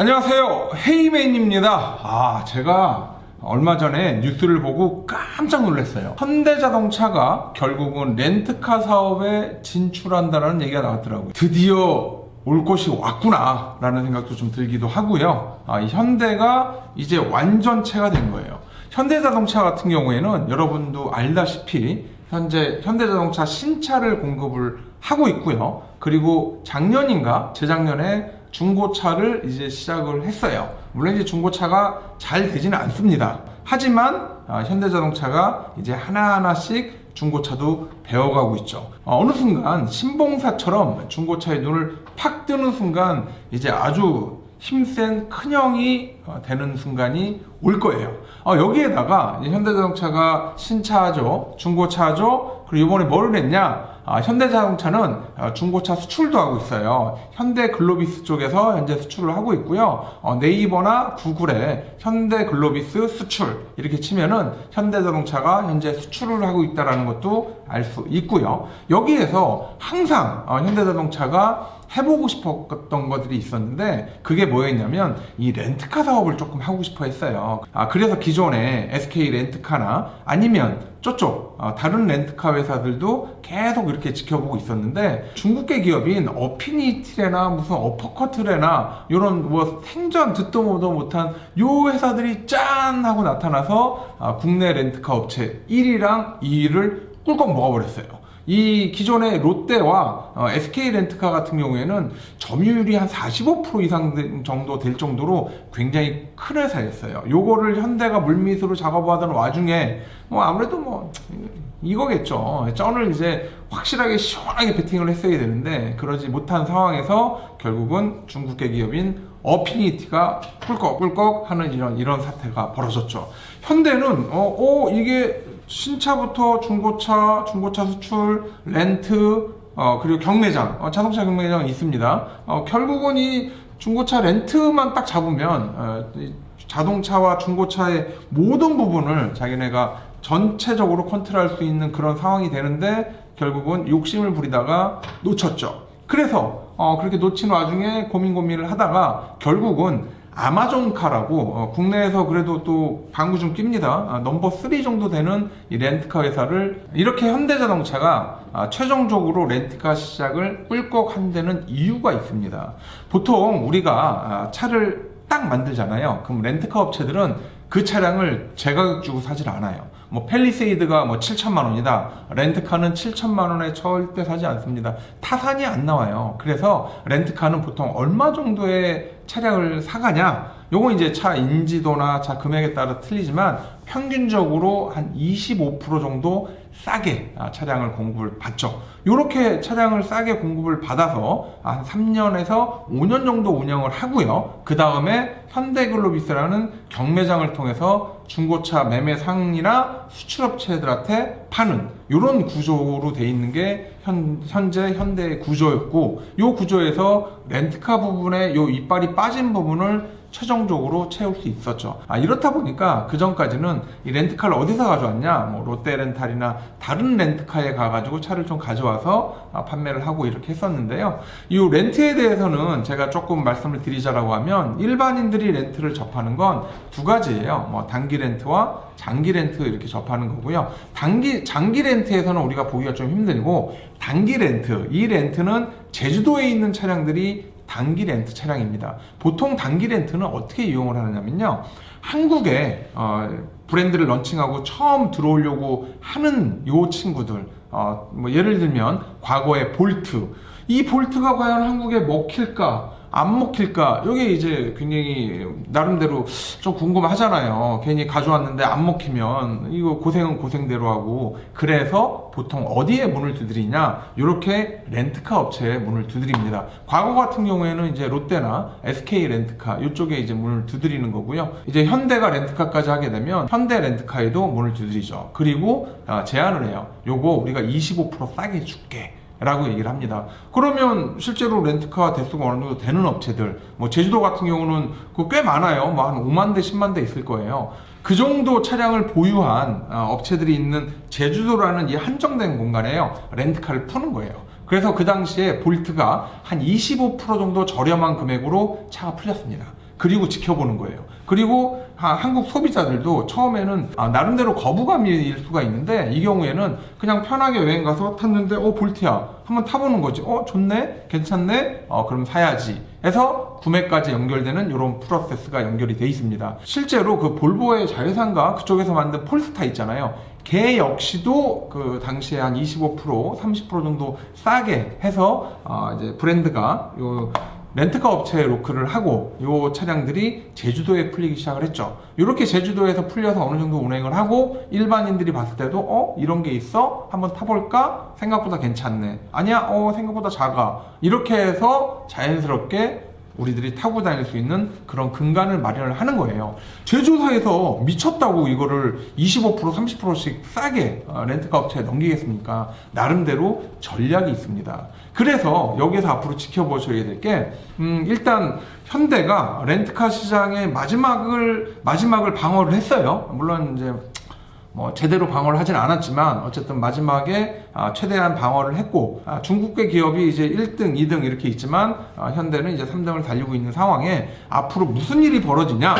안녕하세요. 헤이맨입니다. 아, 제가 얼마 전에 뉴스를 보고 깜짝 놀랐어요. 현대자동차가 결국은 렌트카 사업에 진출한다는 얘기가 나왔더라고요. 드디어 올 것이 왔구나 라는 생각도 좀 들기도 하고요. 아, 이 현대가 이제 완전체가 된 거예요. 현대자동차 같은 경우에는 여러분도 알다시피 현재 현대자동차 신차를 공급을 하고 있고요. 그리고 작년인가 재작년에 중고차를 이제 시작을 했어요. 물론 이제 중고차가 잘 되지는 않습니다. 하지만 아, 현대자동차가 이제 하나하나씩 중고차도 배워가고 있죠. 어, 어느 순간 신봉사처럼 중고차에 눈을 팍 뜨는 순간 이제 아주 힘센 큰형이 어, 되는 순간이 올 거예요. 어, 여기에다가 현대자동차가 신차죠, 중고차죠, 그리고 이번에 뭐를 했냐? 아, 현대자동차는 어, 중고차 수출도 하고 있어요. 현대글로비스 쪽에서 현재 수출을 하고 있고요. 어, 네이버나 구글에 현대글로비스 수출 이렇게 치면은 현대자동차가 현재 수출을 하고 있다라는 것도 알 수 있고요. 여기에서 항상 어, 현대자동차가 해보고 싶었던 것들이 있었는데 그게 뭐였냐면 이 렌트카 사업을 조금 하고 싶어 했어요. 아 그래서 기존에 SK 렌트카나 아니면 저쪽 어, 다른 렌트카 회사들도 계속 이렇게 지켜보고 있었는데 중국계 기업인 어피니티레나 무슨 어퍼커트레나 이런 뭐 생전 듣도 보도 못한 요 회사들이 짠 하고 나타나서 아, 국내 렌트카 업체 1위랑 2위를 꿀꺽 먹어버렸어요. 이 기존의 롯데와 어, SK 렌트카 같은 경우에는 점유율이 한 45% 이상 된- 정도 될 정도로 굉장히 큰 회사였어요. 요거를 현대가 물밑으로 작업하던 와중에 뭐 아무래도 뭐 이거겠죠. 쩐을 이제 확실하게 시원하게 베팅을 했어야 되는데 그러지 못한 상황에서 결국은 중국계 기업인 어피니티가 꿀꺽꿀꺽 하는 이런 이런 사태가 벌어졌죠. 현대는 어, 어 이게 신차부터 중고차, 중고차 수출, 렌트, 어, 그리고 경매장, 어, 자동차 경매장이 있습니다. 어, 결국은 이 중고차 렌트만 딱 잡으면 어, 이 자동차와 중고차의 모든 부분을 자기네가 전체적으로 컨트롤할 수 있는 그런 상황이 되는데 결국은 욕심을 부리다가 놓쳤죠. 그래서 어, 그렇게 놓친 와중에 고민 고민을 하다가 결국은 아마존카라고 어, 국내에서 그래도 또 방구 좀 낍니다. 아, 넘버 3 정도 되는 이 렌트카 회사를 이렇게 현대자동차가 아, 최종적으로 렌트카 시작을 꿀꺽 한 데는 이유가 있습니다. 보통 우리가 아, 차를 딱 만들잖아요. 그럼 렌트카 업체들은 그 차량을 제가격 주고 사질 않아요. 뭐 펠리세이드가 뭐 7천만 원이다. 렌트카는 7천만 원에 절대 사지 않습니다. 타산이 안 나와요. 그래서 렌트카는 보통 얼마 정도의 차량을 사가냐? 요건 이제 차 인지도나 차 금액에 따라 틀리지만 평균적으로 한 25% 정도 싸게 아, 차량을 공급을 받죠. 이렇게 차량을 싸게 공급을 받아서 한 3년에서 5년 정도 운영을 하고요. 그 다음에 현대글로비스라는 경매장을 통해서 중고차 매매 상이나 수출업체들한테 파는 이런 구조로 돼 있는 게 현, 현재 현대의 구조였고 이 구조에서 렌트카 부분에 이 이빨이 빠진 부분을 최종적으로 채울 수 있었죠. 아, 이렇다 보니까 그 전까지는 이 렌트카를 어디서 가져왔냐? 뭐 롯데 렌탈이나 다른 렌트카에 가가지고 차를 좀 가져와서 아, 판매를 하고 이렇게 했었는데요. 이 렌트에 대해서는 제가 조금 말씀을 드리자라고 하면 일반인들이 렌트를 접하는 건 두 가지예요. 뭐 단기 렌트와 장기 렌트 이렇게 접하는 거고요. 단기 장기 렌트에서는 우리가 보기가 좀 힘들고 단기 렌트 이 렌트는 제주도에 있는 차량들이 단기 렌트 차량입니다. 보통 단기 렌트는 어떻게 이용을 하느냐면요. 한국에 어, 브랜드를 런칭하고 처음 들어오려고 하는 요 친구들, 어, 뭐 예를 들면 과거에 볼트, 이 볼트가 과연 한국에 먹힐까? 안 먹힐까? 이게 이제 굉장히 나름대로 좀 궁금하잖아요. 괜히 가져왔는데 안 먹히면 이거 고생은 고생대로 하고 그래서 보통 어디에 문을 두드리냐? 이렇게 렌트카 업체에 문을 두드립니다. 과거 같은 경우에는 이제 롯데나 SK 렌트카 이쪽에 이제 문을 두드리는 거고요. 이제 현대가 렌트카까지 하게 되면 현대 렌트카에도 문을 두드리죠. 그리고 아, 제안을 해요. 요거 우리가 25% 싸게 줄게. 라고 얘기를 합니다. 그러면 실제로 렌트카 대수가 어느 정도 되는 업체들, 뭐 제주도 같은 경우는 그꽤 많아요. 뭐 한 5만 대, 10만 대 있을 거예요. 그 정도 차량을 보유한 어, 업체들이 있는 제주도라는 이 한정된 공간에요. 렌트카를 푸는 거예요. 그래서 그 당시에 볼트가 한 25% 정도 저렴한 금액으로 차가 풀렸습니다. 그리고 지켜보는 거예요. 그리고 하- 한국 소비자들도 처음에는 아, 나름대로 거부감일 수가 있는데 이 경우에는 그냥 편하게 여행 가서 탔는데 어 볼트야. 한번 타보는 거지. 어 좋네? 괜찮네? 어 그럼 사야지. 해서 구매까지 연결되는 이런 프로세스가 연결이 돼 있습니다. 실제로 그 볼보의 자회사인가 그쪽에서 만든 폴스타 있잖아요. 걔 역시도 그 당시에 한 25% 30% 정도 싸게 해서 어 이제 브랜드가 요 렌트카 업체에 로크를 하고 이 차량들이 제주도에 풀리기 시작을 했죠. 이렇게 제주도에서 풀려서 어느 정도 운행을 하고 일반인들이 봤을 때도 어? 이런 게 있어? 한번 타볼까? 생각보다 괜찮네. 아니야? 어 생각보다 작아. 이렇게 해서 자연스럽게 우리들이 타고 다닐 수 있는 그런 근간을 마련을 하는 거예요. 제조사에서 미쳤다고 이거를 25% 30%씩 싸게 어, 렌트카 업체에 넘기겠습니까? 나름대로 전략이 있습니다. 그래서 여기서 앞으로 지켜보셔야 될게 음, 일단 현대가 렌트카 시장의 마지막을 마지막을 방어를 했어요. 물론 이제 뭐 제대로 방어를 하진 않았지만 어쨌든 마지막에 아, 최대한 방어를 했고 아, 중국계 기업이 이제 1등, 2등 이렇게 있지만 아, 현대는 이제 3등을 달리고 있는 상황에 앞으로 무슨 일이 벌어지냐?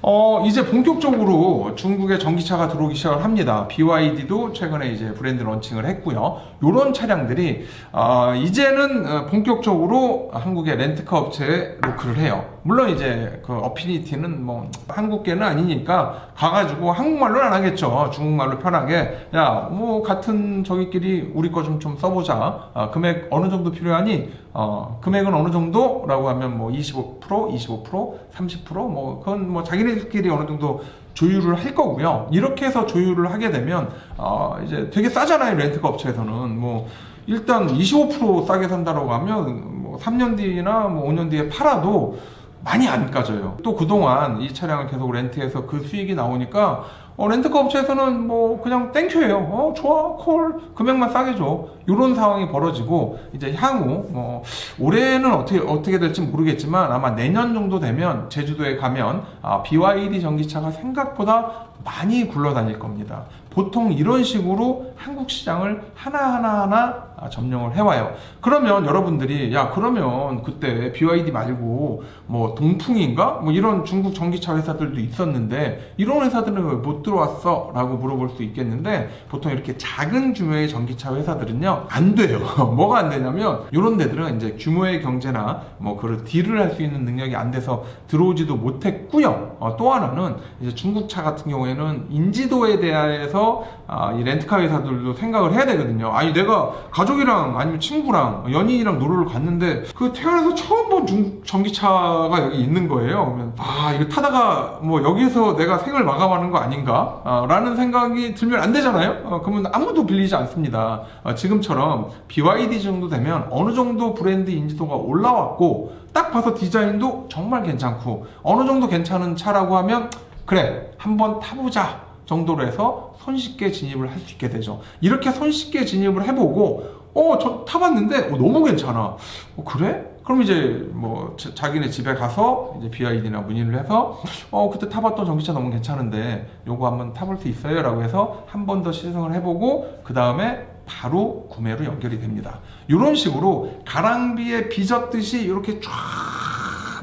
어 이제 본격적으로 중국에 전기차가 들어오기 시작을 합니다. BYD도 최근에 이제 브랜드 런칭을 했고요. 이런 차량들이 어, 이제는 어, 본격적으로 한국의 렌트카 업체에 로크를 해요. 물론 이제 그 어피니티는 뭐 한국계는 아니니까 가가지고 한국말로는 안 하겠죠. 중국말로 편하게 야 뭐 같은 저기끼리 우리 거 좀 좀 써보자. 아, 금액 어느 정도 필요하니? 어, 금액은 어느 정도라고 하면 뭐 25%, 25%, 30%뭐 그건 뭐 자기네들끼리 어느 정도 조율을 할 거고요. 이렇게 해서 조율을 하게 되면 어, 이제 되게 싸잖아요 렌트카 업체에서는 뭐 일단 25% 싸게 산다라고 하면 뭐 3년 뒤나 뭐 5년 뒤에 팔아도 많이 안 까져요. 또 그동안 이 차량을 계속 렌트해서 그 수익이 나오니까 어, 렌트카 업체에서는 뭐 그냥 땡큐예요. 어, 좋아, 콜, 금액만 싸게 줘. 이런 상황이 벌어지고 이제 향후 뭐 올해는 어떻게 어떻게 될지 모르겠지만 아마 내년 정도 되면 제주도에 가면 아, BYD 전기차가 생각보다 많이 굴러다닐 겁니다. 보통 이런 식으로 한국 시장을 하나하나 하나 아, 점령을 해와요. 그러면 여러분들이 야 그러면 그때 BYD 말고 뭐 동풍인가 뭐 이런 중국 전기차 회사들도 있었는데 이런 회사들은 왜 못 들어왔어?라고 물어볼 수 있겠는데 보통 이렇게 작은 규모의 전기차 회사들은요 안 돼요. 뭐가 안 되냐면 이런 데들은 이제 규모의 경제나 뭐 그런 딜을 할 수 있는 능력이 안 돼서 들어오지도 못했고요. 어, 또 하나는 이제 중국차 같은 경우에는 인지도에 대해서 아, 이 렌트카 회사 들도 생각을 해야 되거든요. 아니 내가 가족이랑 아니면 친구랑 연인이랑 놀러를 갔는데 그 태어나서 처음 본 중국 전기차가 여기 있는 거예요. 그러면 아 이거 타다가 뭐 여기서 내가 생을 마감하는 거 아닌가? 아, 라는 생각이 들면 안 되잖아요. 어, 그러면 아무도 빌리지 않습니다. 어, 지금처럼 BYD 정도 되면 어느 정도 브랜드 인지도가 올라왔고 딱 봐서 디자인도 정말 괜찮고 어느 정도 괜찮은 차라고 하면 그래 한번 타보자 정도로 해서 손쉽게 진입을 할 수 있게 되죠. 이렇게 손쉽게 진입을 해보고 어, 저 타봤는데 어, 너무 괜찮아. 어, 그래? 그럼 이제 뭐 자- 자기네 집에 가서 이제 BID나 문의를 해서 어 그때 타봤던 전기차 너무 괜찮은데 요거 한번 타볼 수 있어요라고 해서 한 번 더 시승을 해보고 그 다음에 바로 구매로 연결이 됩니다. 이런 식으로 가랑비에 빚었듯이 이렇게 쫙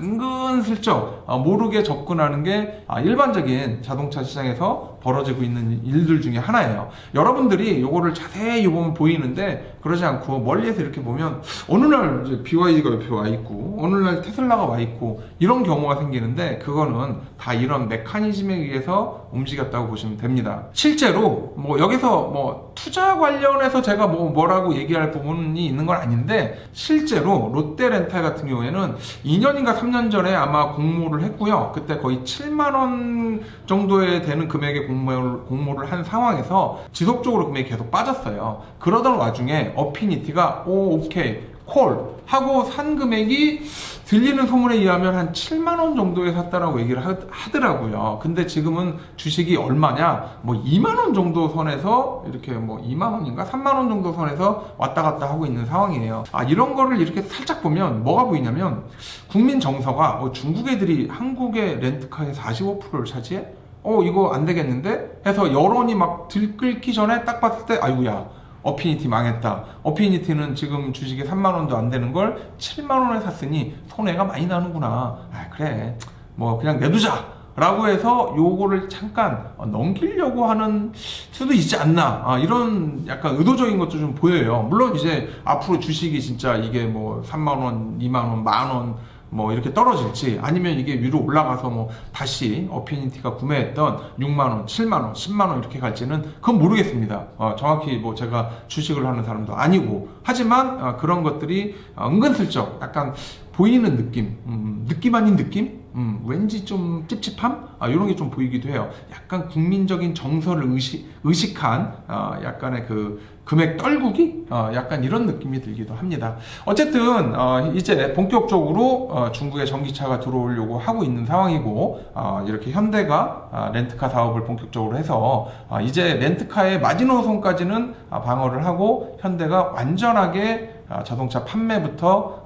은근슬쩍 아, 모르게 접근하는 게 아, 일반적인 자동차 시장에서 벌어지고 있는 일들 중에 하나예요. 여러분들이 요거를 자세히 보면 보이는데 그러지 않고 멀리에서 이렇게 보면 어느 날 이제 BYD가 옆에 와 있고 어느 날 테슬라가 와 있고 이런 경우가 생기는데 그거는 다 이런 메커니즘에 의해서 움직였다고 보시면 됩니다. 실제로 뭐 여기서 뭐 투자 관련해서 제가 뭐 뭐라고 얘기할 부분이 있는 건 아닌데 실제로 롯데렌탈 같은 경우에는 2년인가 3년 전에 아마 공모를 했고요. 그때 거의 7만 원 정도에 되는 금액의 공모 를, 공모를 한 상황에서 지속적으로 금액이 계속 빠졌어요. 그러던 와중에 어피니티가 오 오케이 콜 하고 산 금액이 들리는 소문에 의하면 한 7만 원 정도에 샀다라고 얘기를 하, 하더라고요. 근데 지금은 주식이 얼마냐? 뭐 2만 원 정도 선에서 이렇게 뭐 2만 원인가 3만 원 정도 선에서 왔다 갔다 하고 있는 상황이에요. 아 이런 거를 이렇게 살짝 보면 뭐가 보이냐면 국민 정서가 어, 중국 애들이 한국의 렌트카의 45%를 차지해? 어 이거 안 되겠는데? 해서 여론이 막 들끓기 전에 딱 봤을 때 아이고야 어피니티 망했다. 어피니티는 지금 주식이 3만 원도 안 되는 걸 7만 원에 샀으니 손해가 많이 나는구나. 아 그래. 뭐 그냥 내두자. 라고 해서 요거를 잠깐 어, 넘기려고 하는 수도 있지 않나 아, 이런 약간 의도적인 것도 좀 보여요 물론 이제 앞으로 주식이 진짜 이게 뭐 3만원 2만원 만원 뭐 이렇게 떨어질지 아니면 이게 위로 올라가서 뭐 다시 어피니티가 구매했던 6만원 7만원 10만원 이렇게 갈지는 그건 모르겠습니다 어, 정확히 뭐 제가 주식을 하는 사람도 아니고 하지만 어, 그런 것들이 어, 은근슬쩍 약간 보이는 느낌, 음, 느낌 아닌 느낌? 음, 왠지 좀 찝찝함? 아, 이런 게 좀 보이기도 해요. 약간 국민적인 정서를 의식, 의식한, 어, 약간의 그 금액 떨구기? 어, 약간 이런 느낌이 들기도 합니다. 어쨌든, 어, 이제 본격적으로 어, 중국에 전기차가 들어오려고 하고 있는 상황이고, 어, 이렇게 현대가 아, 렌트카 사업을 본격적으로 해서, 아, 이제 렌트카의 마지노선까지는 아, 방어를 하고, 현대가 완전하게 아, 자동차 판매부터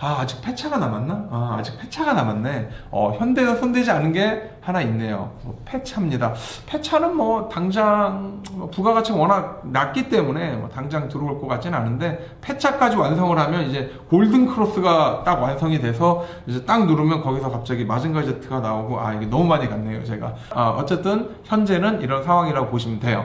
아 아직 폐차가 남았나? 아 아직 폐차가 남았네. 어 현대가 손대지 않은 게 하나 있네요. 뭐, 폐차입니다. 폐차는 뭐 당장 뭐 부가가치가 워낙 낮기 때문에 뭐 당장 들어올 것 같지는 않은데 폐차까지 완성을 하면 이제 골든 크로스가 딱 완성이 돼서 이제 딱 누르면 거기서 갑자기 마징가 제트가 나오고 아 이게 너무 많이 갔네요 제가. 아 어쨌든 현재는 이런 상황이라고 보시면 돼요.